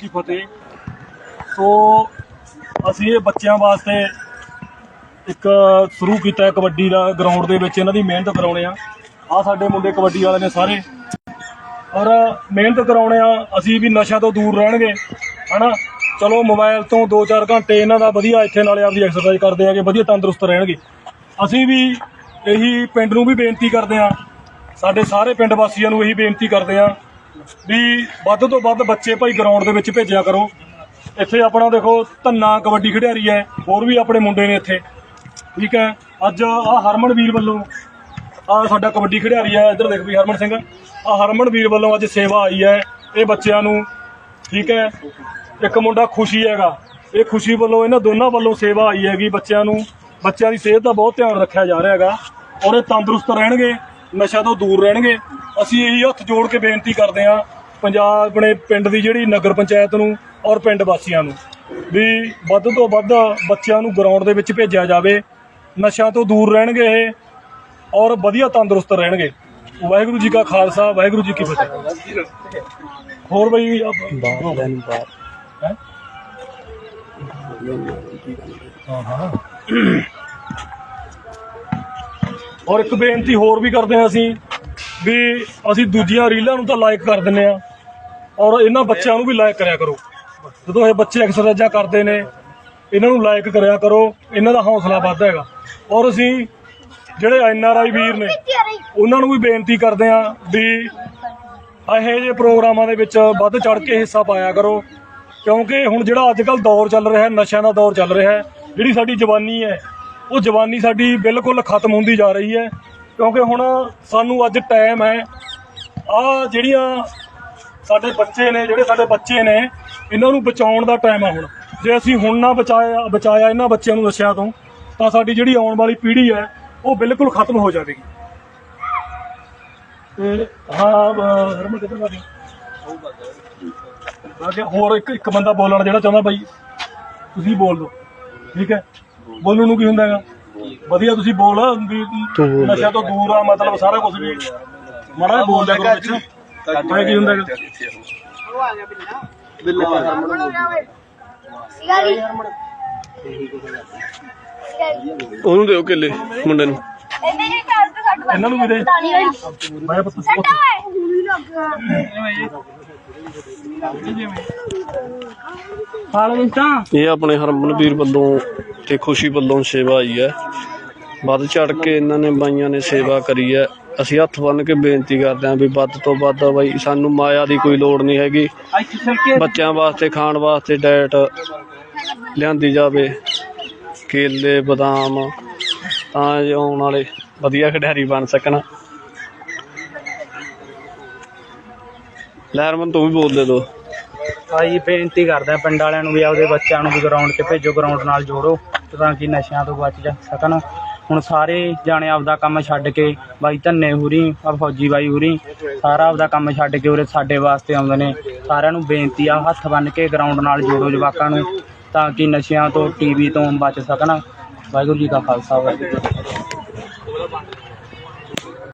ਕੀ ਫਤਿਹ। ਸੋ, ਅਸੀਂ ਇਹ ਬੱਚਿਆਂ ਵਾਸਤੇ ਇੱਕ ਸ਼ੁਰੂ ਕੀਤਾ ਕਬੱਡੀ ਦਾ ਗਰਾਊਂਡ ਦੇ ਵਿੱਚ, ਇਹਨਾਂ ਦੀ ਮਿਹਨਤ ਕਰਾਉਣੇ ਆ। ਆ ਸਾਡੇ ਮੁੰਡੇ ਕਬੱਡੀ ਵਾਲੇ ਨੇ ਸਾਰੇ। ਔਰ ਮਿਹਨਤ ਕਰਾਉਣੇ ਆ, ਅਸੀਂ ਵੀ ਨਸ਼ਿਆਂ ਤੋਂ ਦੂਰ ਰਹਿਣਗੇ, ਹਨਾ? ਚਲੋ ਮੋਬਾਈਲ ਤੋਂ 2-4 ਘੰਟੇ ਇਹਨਾਂ ਦਾ ਵਧੀਆ ਇੱਥੇ ਨਾਲੇ ਆਪਦੀ ਐਕਸਰਸਾਈਜ਼ ਕਰਦੇ ਆਗੇ, ਵਧੀਆ ਤੰਦਰੁਸਤ ਰਹਿਣਗੇ। ਅਸੀਂ ਵੀ ਇਹੀ ਪਿੰਡ ਨੂੰ ਵੀ ਬੇਨਤੀ ਕਰਦੇ ਆ, ਸਾਡੇ ਸਾਰੇ ਪਿੰਡ ਵਾਸੀਆਂ ਨੂੰ ਇਹੀ ਬੇਨਤੀ ਕਰਦੇ ਆ ਵੀ ਵੱਧ ਤੋਂ ਵੱਧ ਬੱਚੇ ਭਾਈ ਗਰਾਊਂਡ ਦੇ ਵਿੱਚ ਭੇਜਿਆ ਕਰੋ। ਇੱਥੇ ਆਪਣਾ ਦੇਖੋ ਧੰਨਾ ਕਬੱਡੀ ਖਿਡਾਰੀ ਹੈ, ਹੋਰ ਵੀ ਆਪਣੇ ਮੁੰਡੇ ਨੇ ਇੱਥੇ। ਠੀਕ ਹੈ, ਅੱਜ ਆ ਹਰਮਨਵੀਰ ਵੱਲੋਂ ਆ ਸਾਡਾ ਕਬੱਡੀ ਖਿਡਾਰੀ ਹੈ, ਇੱਧਰ ਦੇਖ ਵੀ ਹਰਮਨ ਸਿੰਘ। ਆ ਹਰਮਨਵੀਰ ਵੱਲੋਂ ਅੱਜ ਸੇਵਾ ਆਈ ਹੈ, ਇਹ ਬੱਚਿਆਂ ਨੂੰ, ਠੀਕ ਹੈ, ਇੱਕ ਮੁੰਡਾ ਖੁਸ਼ੀ ਹੈਗਾ। ਇਹ ਖੁਸ਼ੀ ਵੱਲੋਂ ਇਹਨਾਂ ਦੋਨਾਂ ਵੱਲੋਂ ਸੇਵਾ ਆਈ ਹੈਗੀ ਬੱਚਿਆਂ ਨੂੰ। ਬੱਚਿਆਂ ਦੀ ਸਿਹਤ ਦਾ ਬਹੁਤ ਧਿਆਨ ਰੱਖਿਆ ਜਾ ਰਿਹਾ ਹੈਗਾ। ਔਰ ਇਹ ਤੰਦਰੁਸਤ ਰਹਿਣਗੇ, ਨਸ਼ਾ ਤੋਂ ਦੂਰ ਰਹਿਣਗੇ। ਅਸੀਂ ਇਹੀ ਹੱਥ ਜੋੜ ਕੇ ਬੇਨਤੀ ਕਰਦੇ ਹਾਂ, ਪੰਜਾਬ ਆਪਣੇ ਪਿੰਡ ਦੀ ਜਿਹੜੀ ਨਗਰ ਪੰਚਾਇਤ ਨੂੰ ਔਰ ਪਿੰਡ ਵਾਸੀਆਂ ਨੂੰ ਵੀ ਵੱਧ ਤੋਂ ਵੱਧ ਬੱਚਿਆਂ ਨੂੰ ਗਰਾਊਂਡ ਦੇ ਵਿੱਚ ਭੇਜਿਆ ਜਾਵੇ, ਨਸ਼ਿਆਂ ਤੋਂ ਦੂਰ ਰਹਿਣਗੇ ਇਹ ਔਰ ਵਧੀਆ ਤੰਦਰੁਸਤ ਰਹਿਣਗੇ। ਵਾਹਿਗੁਰੂ ਜੀ ਕਾ ਖਾਲਸਾ, ਵਾਹਿਗੁਰੂ ਜੀ ਕੀ ਫਤਿਹ। ਹੋਰ ਬਈ ਹੈਂ? ਔਰ ਇੱਕ ਬੇਨਤੀ ਹੋਰ ਵੀ ਕਰਦੇ ਹਾਂ ਅਸੀਂ। ਵੀ ਅਸੀਂ ਦੂਜੀਆਂ ਰੀਲਾਂ ਨੂੰ ਤਾਂ ਲਾਈਕ ਕਰ ਦਿੰਨੇ ਆ ਔਰ ਇਹਨਾਂ ਬੱਚਿਆਂ ਨੂੰ ਵੀ ਲਾਈਕ ਕਰਿਆ ਕਰੋ। ਜਦੋਂ ਇਹ ਬੱਚੇ ਐਕਸਰਸਾਈਜ਼ਾਂ ਕਰਦੇ ਨੇ, ਇਹਨਾਂ ਨੂੰ ਲਾਈਕ ਕਰਿਆ ਕਰੋ, ਇਹਨਾਂ ਦਾ ਹੌਸਲਾ ਵੱਧਦਾ ਹੈਗਾ। ਔਰ ਅਸੀਂ ਜਿਹੜੇ ਐਨ ਆਰ ਆਈ ਵੀਰ ਨੇ, ਉਹਨਾਂ ਨੂੰ ਵੀ ਬੇਨਤੀ ਕਰਦੇ ਆ ਵੀ ਇਹੋ ਜਿਹੇ ਪ੍ਰੋਗਰਾਮਾਂ ਦੇ ਵਿੱਚ ਵੱਧ ਚੜ ਕੇ ਹਿੱਸਾ ਪਾਇਆ ਕਰੋ। ਕਿਉਂਕਿ ਹੁਣ ਜਿਹੜਾ ਅੱਜ ਕੱਲ ਦੌਰ ਚੱਲ ਰਿਹਾ ਹੈ, ਨਸ਼ਿਆਂ ਦਾ ਦੌਰ ਚੱਲ ਰਿਹਾ ਹੈ, ਜਿਹੜੀ ਸਾਡੀ ਜਵਾਨੀ ਹੈ, ਉਹ ਜਵਾਨੀ ਸਾਡੀ ਬਿਲਕੁਲ ਖਤਮ ਹੁੰਦੀ ਜਾ ਰਹੀ ਹੈ। ਕਿਉਂਕਿ ਹੁਣ ਸਾਨੂੰ ਅੱਜ ਟਾਈਮ ਹੈ। ਆ ਜਿਹੜੀਆਂ ਸਾਡੇ ਬੱਚੇ ਨੇ, ਜਿਹੜੇ ਸਾਡੇ ਬੱਚੇ ਨੇ, ਇਹਨਾਂ ਨੂੰ ਬਚਾਉਣ ਦਾ ਟਾਈਮ ਹੈ ਹੁਣ। ਜੇ ਅਸੀਂ ਹੁਣ ਨਾ ਬਚਾਇਆ ਬਚਾਇਆ ਇਹਨਾਂ ਬੱਚਿਆਂ ਨੂੰ ਨਸ਼ਿਆਂ ਤੋਂ, ਤਾਂ ਸਾਡੀ ਜਿਹੜੀ ਆਉਣ ਵਾਲੀ ਪੀੜ੍ਹੀ ਹੈ, ਉਹ ਬਿਲਕੁਲ ਖਤਮ ਹੋ ਜਾਵੇਗੀ। ਤੇ ਹਾਂ ਹਰਮਨ, ਕਿੱਧਰ ਗਿਆ ਬਾਕੀ ਹੋਰ ਇੱਕ ਇੱਕ ਬੰਦਾ ਬੋਲਣਾ ਜਿਹੜਾ ਚਾਹੁੰਦਾ, ਬਾਈ ਤੁਸੀਂ ਬੋਲ ਦਿਓ। ਠੀਕ ਹੈ? ਬੋਲਣ ਨੂੰ ਕੀ ਹੁੰਦਾ ਹੈਗਾ? ਵਧੀਆ ਤੁਸੀਂ ਬੋਲ ਵੀ ਨਸ਼ਾ ਤੋਂ ਦੂਰ ਆ ਮਤਲਬ ਸਾਰਾ ਕੁਝ ਵੀ। ਮਾੜਾ ਬੋਲ ਦਿਆ ਕਰੋ ਵਿੱਚ ਮੈਂ ਕੀ ਹੁੰਦਾ ਹੈਗਾ ਉਹਨੂੰ ਦਿਓ ਕੇਲੇ ਮੁੰਡੇ ਨੂੰ। ਇਹਨਾਂ ਨੂੰ ਵੀ ਦੇ। ਮੈਂ ਪੁੱਤ ਇਹ ਆਪਣੇ ਹਰਮਨਵੀਰ ਵੱਲੋਂ ਤੇ ਖੁਸ਼ੀ ਵੱਲੋਂ ਸੇਵਾ ਆਈ ਹੈ। ਵੱਧ ਚੜ ਕੇ ਇਹਨਾਂ ਨੇ ਬਾਈਆਂ ਨੇ ਸੇਵਾ ਕਰੀ ਹੈ। ਅਸੀਂ ਹੱਥ ਬੰਨ ਕੇ ਬੇਨਤੀ ਕਰਦੇ ਹਾਂ ਵੀ ਵੱਧ ਤੋਂ ਵੱਧ ਬਾਈ ਸਾਨੂੰ ਮਾਇਆ ਦੀ ਕੋਈ ਲੋੜ ਨਹੀਂ ਹੈਗੀ। ਬੱਚਿਆਂ ਵਾਸਤੇ ਖਾਣ ਵਾਸਤੇ ਡਾਇਟ ਲਿਆਂਦੀ ਜਾਵੇ। ਕੇਲੇ ਬਦਾਮ ਤਾਂ ਜੋ ਆਉਣ ਵਾਲੇ ਵਧੀਆ ਖਿਡਾਰੀ ਬਣ ਸਕਣ। ਲਹਿਰਮਨ ਤੂੰ ਵੀ ਬੋਲ ਦੇ ਦੋ। ਭਾਈ ਬੇਨਤੀ ਕਰਦਾ ਪਿੰਡ ਵਾਲਿਆਂ ਨੂੰ ਵੀ ਆਪਦੇ ਬੱਚਿਆਂ ਨੂੰ ਵੀ ਗਰਾਊਂਡ 'ਚ ਭੇਜੋ ਗਰਾਊਂਡ ਨਾਲ ਜੋੜੋ, ਤਾਂ ਕਿ ਨਸ਼ਿਆਂ ਤੋਂ ਬਚ ਜਾ ਸਕਣ। ਹੁਣ ਸਾਰੇ ਜਾਣੇ ਆਪਦਾ ਕੰਮ ਛੱਡ ਕੇ ਬਾਈ ਧੰਨੇ ਹੁਰੀ ਆ ਫੌਜੀ ਬਾਈ ਹੁਰੀ, ਸਾਰਾ ਆਪਦਾ ਕੰਮ ਛੱਡ ਕੇ ਉਰੇ ਸਾਡੇ ਵਾਸਤੇ ਆਉਂਦੇ ਨੇ। ਸਾਰਿਆਂ ਨੂੰ ਬੇਨਤੀ ਆ, ਹੱਥ ਬੰਨ ਕੇ ਗਰਾਊਂਡ ਨਾਲ ਜੋੜੋ ਜਵਾਕਾਂ ਨੂੰ, ਤਾਂ ਕਿ ਨਸ਼ਿਆਂ ਤੋਂ, ਟੀਵੀ ਤੋਂ ਬਚ ਸਕਣ। ਵਾਹਿਗੁਰੂ ਜੀ ਕਾ ਖਾਲਸਾ, ਵਾਹਿਗੁਰੂ ਜੀ